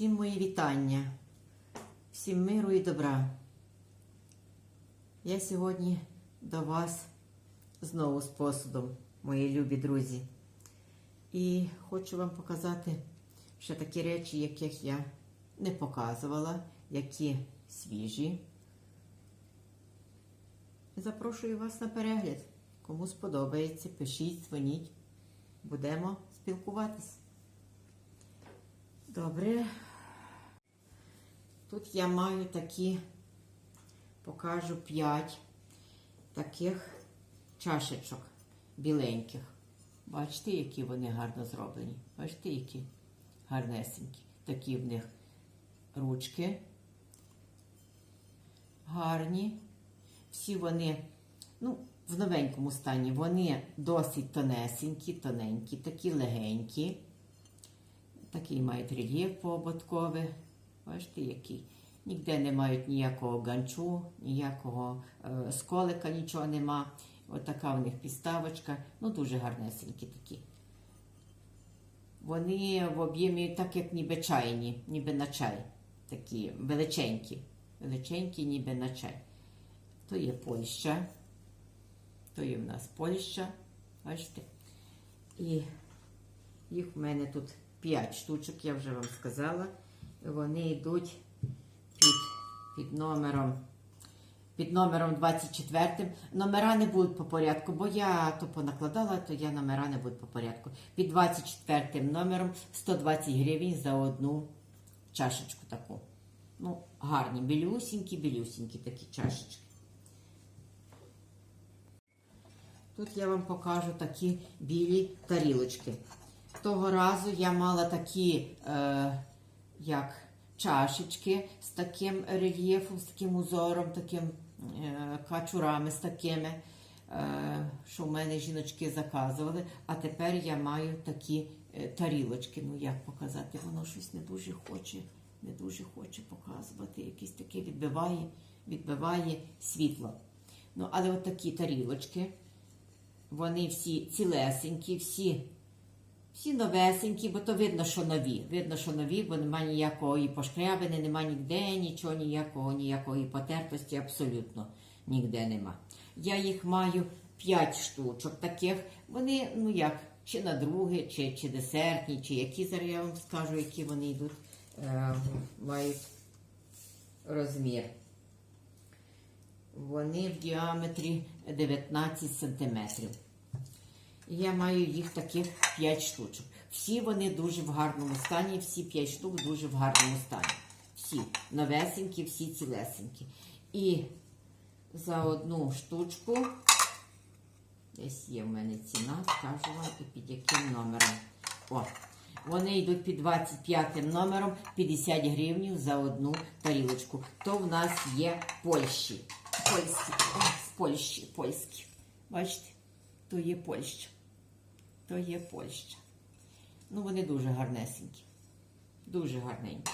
Всім мої вітання, всім миру і добра. Я сьогодні до вас знову з посудом, мої любі друзі. І хочу вам показати ще такі речі, яких я не показувала, які свіжі. Запрошую вас на перегляд. Кому сподобається, пишіть, дзвоніть. Будемо спілкуватись. Добре. Тут я маю такі, покажу 5 таких чашечок біленьких. Бачите, які вони гарно зроблені. Бачите, які гарнесенькі. Такі в них ручки гарні. Всі вони, ну, в новенькому стані, вони досить тонесенькі, тоненькі, такі легенькі. Такий мають рельєф поободковий. Бачите, який. Ніде не мають ніякого ганчу, ніякого е, сколика, нічого нема. Ось така в них підставочка. Ну, дуже гарнесенькі такі. Вони в об'ємі так, як ніби чайні, ніби на чай. Такі величенькі. Величенькі, ніби на чай. То є Польща. То є в нас Польща. Бачите? І їх в мене тут 5 штучок, я вже вам сказала. Вони йдуть під, під номером. Під номером 24. Номера не будуть по порядку, бо я то понакладала, то я номера не будуть по порядку. Під 24 номером 120 гривень за одну чашечку таку. Ну, гарні, білюсінькі, білюсінькі такі чашечки. Тут я вам покажу такі білі тарілочки. Того разу я мала такі, е, як чашечки з таким рельєфом, з таким узором, таким е, качурами з такими, е, що в мене жіночки заказували. А тепер я маю такі е, тарілочки. Ну, як показати, воно щось не дуже хоче, не дуже хоче показувати. Якесь таке відбиває, відбиває світло. Ну, але от такі тарілочки. Вони всі цілесенькі, всі, всі новесенькі, бо то видно, що нові. Видно, що нові, бо немає ніякої пошкрябини, немає ніде нічого, ніякого, ніякої потертості, абсолютно ніде нема. Я їх маю 5 штучок таких. Вони, ну як, чи на друге, чи, чи десертні, чи які зараз я вам скажу, які вони йдуть, е, мають розмір. Вони в діаметрі 19 сантиметрів. Я маю їх таких 5 штучок. Всі вони дуже в гарному стані, всі 5 штук дуже в гарному стані. Всі новесенькі, всі цілесенькі. І за одну штучку, десь є в мене ціна, скажу вам, і під яким номером. О, вони йдуть під 25 номером 50 гривень за одну тарілочку. То в нас є Польщі. Польські, Польщі, польські. Бачите? То є Польща. То є Польща. Ну, вони дуже гарнесенькі. Дуже гарненькі.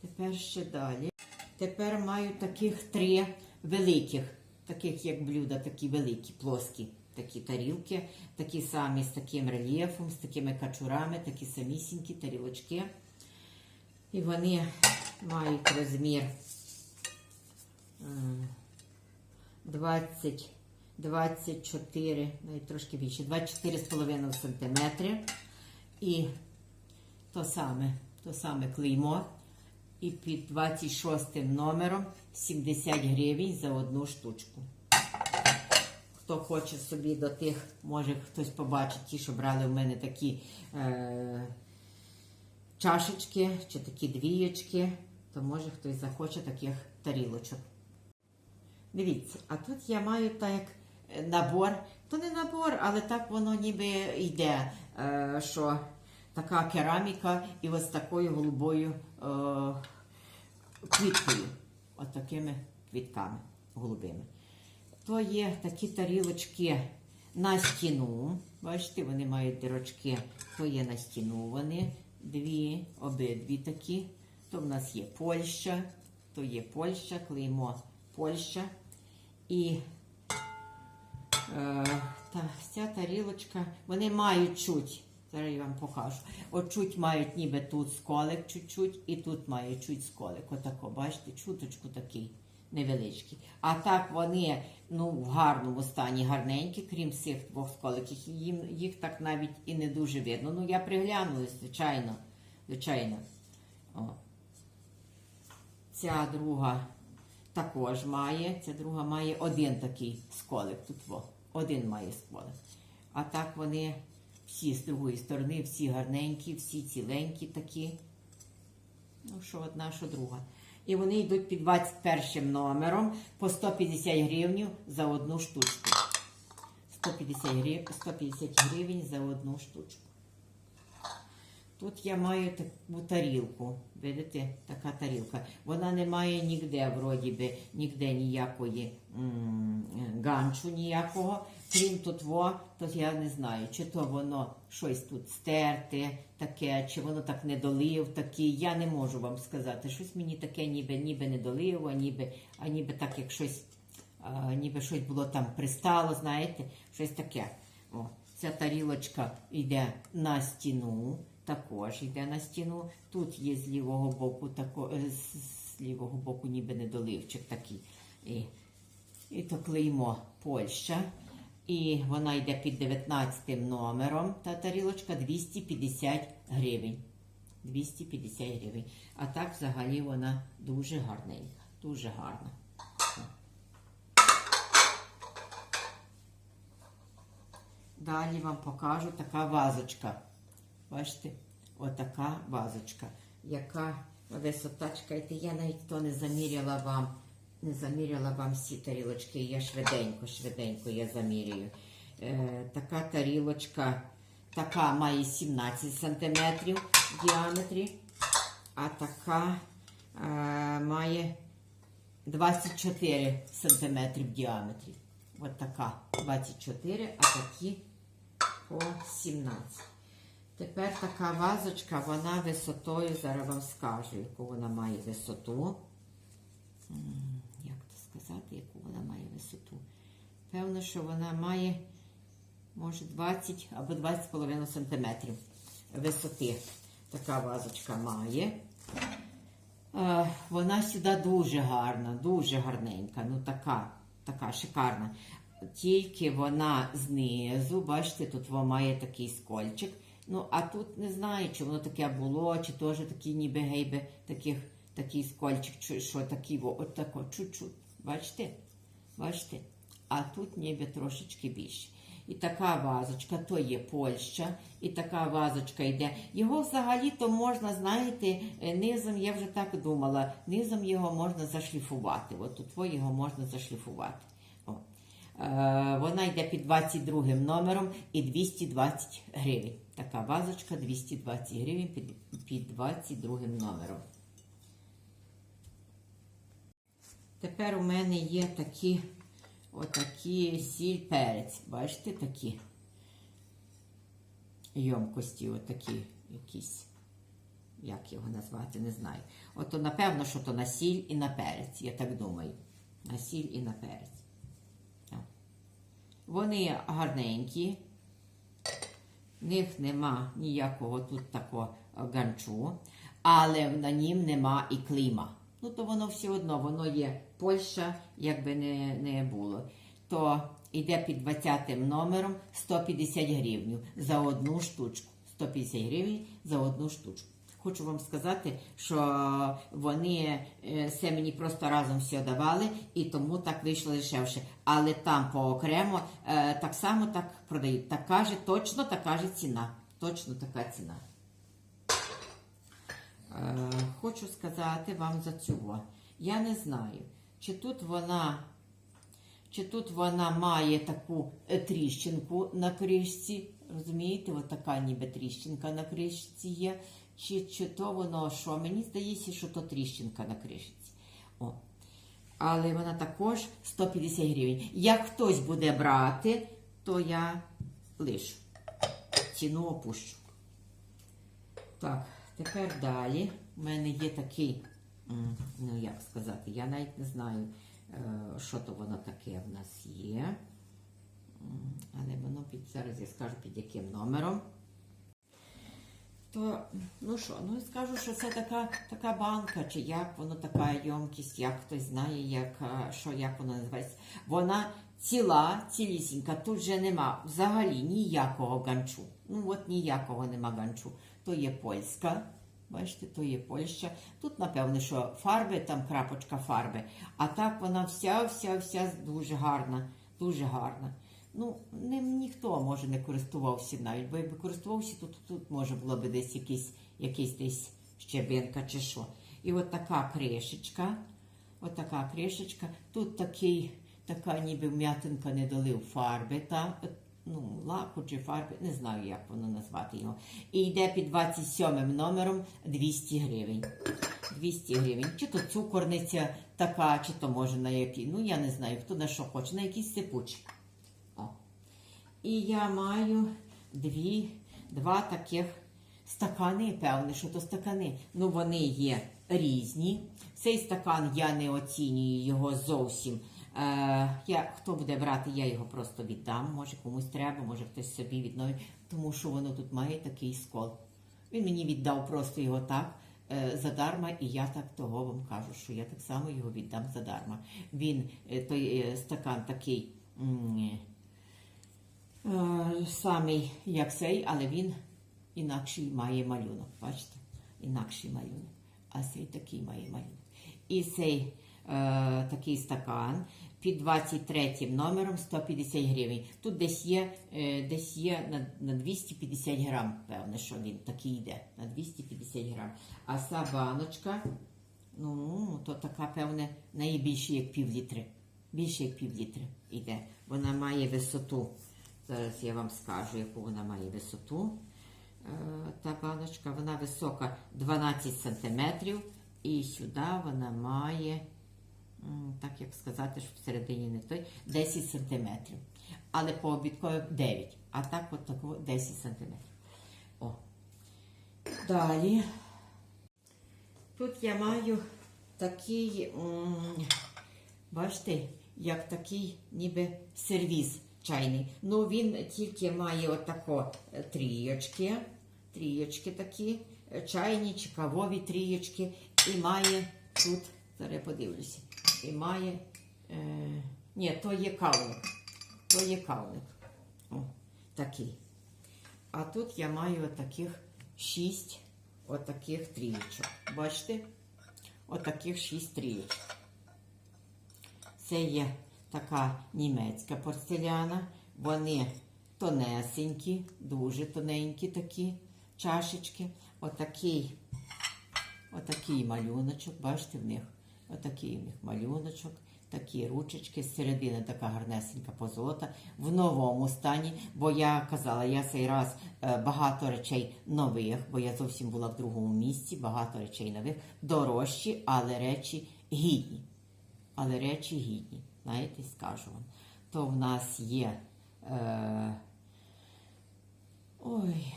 Тепер ще далі. Тепер маю таких три великих, таких як блюда, такі великі, плоскі такі тарілки, такі самі з таким рельєфом, з такими качурами, такі самісінькі тарілочки. І вони мають розмір м, 20, 24, навіть трошки більше, 24,5 см. І то саме, то саме клеймо. І під 26 номером 70 гривень за одну штучку. Хто хоче собі до тих, може хтось побачить ті, що брали в мене такі е, чашечки чи такі двієчки, то може хтось захоче таких тарілочок. Дивіться, а тут я маю так як набор. То не набор, але так воно ніби йде, е, що така кераміка і ось такою голубою е, квіткою. Ось такими квітками голубими. То є такі тарілочки на стіну. Бачите, вони мають дірочки. То є на стіну вони. Дві, обидві такі. То в нас є Польща, то є Польща, клеймо Польща. І е, та, ця тарілочка, вони мають чуть. Зараз я вам покажу. От чуть мають ніби тут сколик чуть-чуть, і тут має чуть сколик. Отако, бачите, чуточку такий невеличкий. А так вони ну, в гарному стані, гарненькі, крім цих двох сколиків. Їм, їх так навіть і не дуже видно. Ну, я приглянулась, звичайно. Звичайно. О. Ця друга також має. Ця друга має один такий сколик. Тут во. Один має сколик. А так вони всі з другої сторони, всі гарненькі, всі ціленькі такі. Ну, що одна, що друга. І вони йдуть під 21 номером по 150 гривень за одну штучку. 150 гривень, 150 гривень за одну штучку. Тут я маю таку тарілку. Видите, така тарілка. Вона не має ніде, вроді би, ніде ніякої м, ганчу ніякого. Крім тут во, то я не знаю, чи то воно щось тут стерте, таке, чи воно так не долив. Я не можу вам сказати. Щось мені таке ніби, ніби не долив, а ніби, а ніби так, як щось, а, ніби щось було там пристало, знаєте, щось таке. О, ця тарілочка йде на стіну, також йде на стіну. Тут є з лівого боку, тако, е, з, лівого боку ніби недоливчик такий. І, і то клеймо Польща. І вона йде під 19 номером. Та тарілочка 250 гривень. 250 гривень. А так взагалі вона дуже гарненька, дуже гарна. Далі вам покажу така вазочка. Бачите, отака вазочка, яка висота, чекайте, я навіть то не заміряла вам, не заміряла вам всі тарілочки, я швиденько, швиденько я замірюю. Е, така тарілочка, така має 17 см в діаметрі, а така е, має 24 см в діаметрі. От така 24, а такі по 17. Тепер така вазочка, вона висотою, зараз вам скажу, яку вона має висоту. Як то сказати, яку вона має висоту? Певно, що вона має, може, 20 або 20,5 см висоти. Така вазочка має. Е, Вона сюди дуже гарна, дуже гарненька, ну така, така шикарна. Тільки вона знизу, бачите, тут вона має такий скольчик. Ну, а тут не знаю, чи воно таке було, чи теж такі ніби гейби, таких, такий скольчик, чи що такі, от тако, чуть-чуть. Бачите? Бачите? А тут ніби трошечки більше. І така вазочка, то є Польща, і така вазочка йде. Його взагалі-то можна, знаєте, е, низом, я вже так думала, низом його можна зашліфувати. От тут його можна зашліфувати. О. Е, Вона йде під 22 номером і 220 гривень. Така вазочка 220 гривень під, під 22 номером. Тепер у мене є такі отакі сіль перець. Бачите, такі йомкості, отакі якісь. Як його назвати, не знаю. Ото напевно, що то на сіль і на перець, я так думаю. На сіль і на перець. Вони гарненькі, в них нема ніякого тут такого ганчу, але на нім нема і кліма. Ну, то воно все одно, воно є Польща, якби не, не було. То йде під 20 номером 150 гривень за одну штучку. 150 гривень за одну штучку. Хочу вам сказати, що вони е, все мені просто разом все давали, і тому так вийшло дешевше. Але там поокремо е, так само так продають. Так каже, точно така ж ціна. Точно така ціна. Е, Хочу сказати вам за цього. Я не знаю, чи тут вона, чи тут вона має таку е, тріщинку на кришці. Розумієте, от така ніби тріщинка на кришці є. Чи, чи то воно що? Мені здається, що то тріщинка на кришці. О. Але вона також 150 гривень. Як хтось буде брати, то я лишу. Ціну опущу. Так, тепер далі. У мене є такий, ну як сказати, я навіть не знаю, е, що то воно таке в нас є. Але воно під зараз я скажу під яким номером. То, ну що, ну скажу, що це така, така банка, чи як воно така ємкість, як хтось знає, як, що, як воно називається. Вона ціла, цілісінька, тут же нема взагалі ніякого ганчу. Ну от ніякого нема ганчу. То є польська, бачите, то є Польща. Тут, напевне, що фарби, там крапочка фарби. А так вона вся, вся, вся дуже гарна, дуже гарна. Ну, ним ніхто може не користувався навіть, бо якби користувався, то тут, тут може було б десь якийсь, якийсь десь щебенка чи що. І от така кришечка, от така кришечка. Тут такий, така ніби вм'ятинка не долив фарби, та, ну, лаку чи фарби, не знаю, як воно назвати його. І йде під 27 номером 200 гривень. 200 гривень. Чи то цукорниця така, чи то може на якій. Ну, я не знаю, хто на що хоче, на якийсь сипучий. І я маю дві, два таких стакани, певне, що то стакани. Ну, вони є різні. Цей стакан я не оцінюю його зовсім. Е, я, хто буде брати, я його просто віддам. Може комусь треба, може хтось собі відновить, тому що воно тут має такий скол. Він мені віддав просто його так е, задарма, і я так того вам кажу, що я так само його віддам задарма. Він е, той е, стакан такий. Е, самий як цей, але він інакший має малюнок. Бачите? Інакший малюнок. А цей такий має малюнок. І цей е, такий стакан під 23 номером 150 гривень. Тут десь є, е, десь є на, на 250 грам, певне, що він такий йде. На 250 грам. А ця баночка, ну, то така, певне, найбільше як пів літри. Більше як пів літри йде. Вона має висоту. Зараз я вам скажу, яку вона має висоту. Е, Та баночка, вона висока 12 см. І сюди вона має, так як сказати, що всередині не той, 10 см. Але по обідкові 9. А так от такого 10 см. О. Далі. Тут я маю такий, бачите, як такий ніби сервіз чайний. Ну він тільки має отако е, трійочки, трійочки такі, е, чайні чи кавові трійочки. І має тут, зараз подивлюся, і має, е, ні, то є кавник, то є кавник. О, такий. А тут я маю отаких шість отаких трієчок. Бачите? Отаких шість трієчок. Це є така німецька порцеляна. Вони тонесенькі, дуже тоненькі такі чашечки. Отакий, отакий малюночок, бачите в них? Отакий в них малюночок. Такі ручечки, зсередини така гарнесенька позолота в новому стані. Бо я казала, я цей раз е, багато речей нових, бо я зовсім була в другому місці, багато речей нових, дорожчі, але речі гідні. Але речі гідні. Знаєте, скажу вам. То в нас є. Е, ой.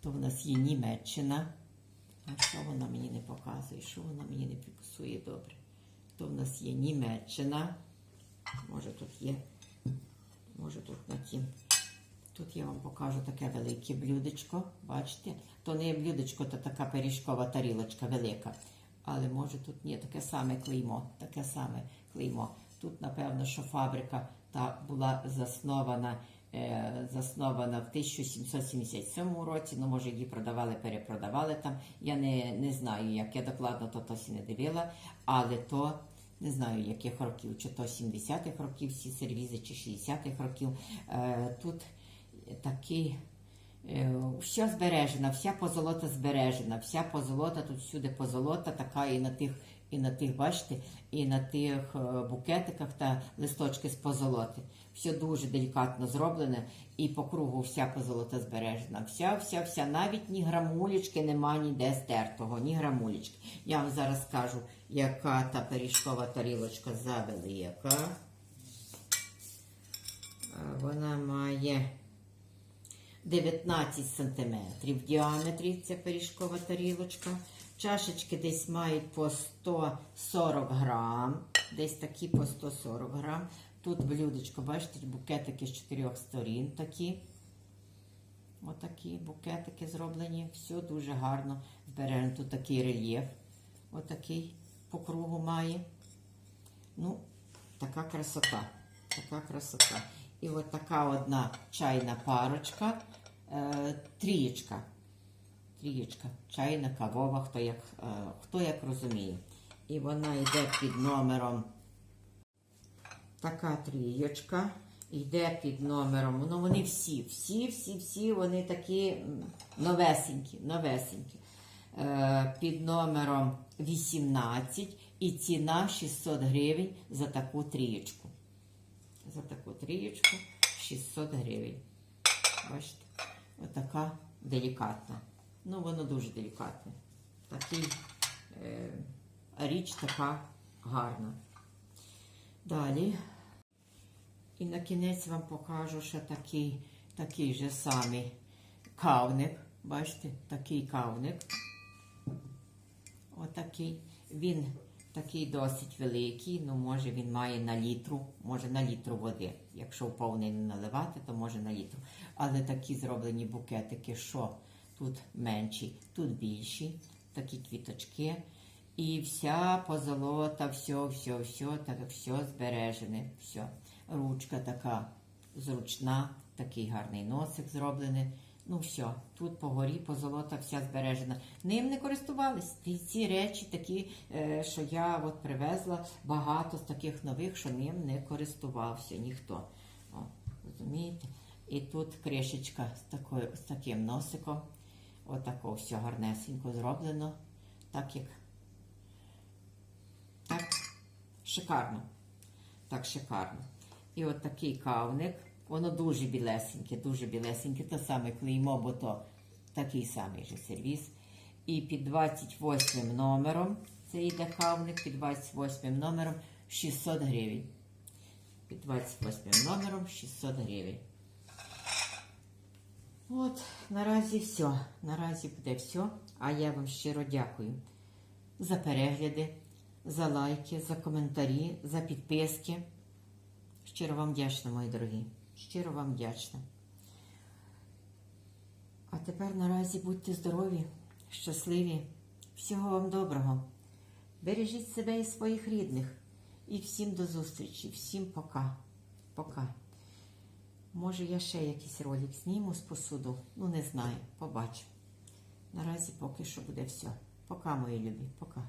То в нас є Німеччина. А що вона мені не показує? Що вона мені не фіксує добре? То в нас є Німеччина. Може тут є. Може тут на тім. Тут я вам покажу таке велике блюдечко. Бачите? То не є блюдечко, то така пиріжкова тарілочка велика. Але може тут ні, таке саме клеймо, таке саме клеймо. Тут, напевно, що фабрика та була заснована, е, заснована в 1777 році. Ну, може, її продавали, перепродавали там. Я не, не знаю, як я докладно то тосі не дивила, але то не знаю, яких років, чи то 70-х років всі сервізи, чи 60-х років. Е, тут такий. Е, Все збережено, вся позолота збережена, вся позолота, тут всюди позолота, така і на тих, і на тих, бачите, і на тих е, букетиках та листочки з позолоти. Все дуже делікатно зроблене, і по кругу вся позолота збережена. Вся, вся, вся, навіть ні грамулечки нема ніде стертого, ні грамулечки. Я вам зараз скажу, яка та пиріжкова тарілочка завелика. Е, Вона має 19 см в діаметрі ця пиріжкова тарілочка. Чашечки десь мають по 140 грам, десь такі по 140 грам. Тут блюдечко, бачите, букетики з чотирьох сторін такі. Отакі букетики зроблені. Все дуже гарно збережено. Тут такий рельєф. Отакий по кругу має. Ну, така красота. Така красота. І от така одна чайна парочка, трієчка. Трієчка. Чайна, кавова, хто як, е, хто як розуміє. І вона йде під номером. Така трієчка. Йде під номером. Ну, вони всі, всі, всі, всі, вони такі новесенькі, новесенькі. Е, під номером 18 і ціна 600 гривень за таку трієчку. За таку трієчку 600 гривень. Бачите, отака делікатна. Ну, воно дуже делікатне. Такий е, річ така гарна. Далі. І на кінець вам покажу ще такий, такий же самий кавник. Бачите, такий кавник. Отакий. Він такий досить великий, ну може він має на літру, може на літру води. Якщо повний не наливати, то може на літру. Але такі зроблені букетики, що тут менші, тут більші, такі квіточки. І вся позолота, все, все, все, так, все збережене. Все. Ручка така зручна, такий гарний носик зроблений. Ну все, тут по горі позолота вся збережена. Ним не користувались. Ті ці речі такі, е, що я от привезла багато з таких нових, що ним не користувався ніхто. О, розумієте? І тут кришечка з, такою, з таким носиком. Отако все гарнесенько зроблено. Так як так шикарно. Так шикарно. І от такий кавник. Воно дуже білесеньке, дуже білесеньке. Те саме клеймо, бо то такий самий же сервіс. І під 28 номером, це йде кавник, під 28 номером 600 гривень. Під 28 номером 600 гривень. От, наразі все. Наразі буде все. А я вам щиро дякую за перегляди, за лайки, за коментарі, за підписки. Щиро вам вдячна, мої дорогі. Щиро вам вдячна. А тепер наразі будьте здорові, щасливі. Всього вам доброго. Бережіть себе і своїх рідних. І всім до зустрічі. Всім пока. Пока. Може, я ще якийсь ролик зніму з посуду. Ну, не знаю. Побачу. Наразі поки що буде все. Пока, мої любі. Пока.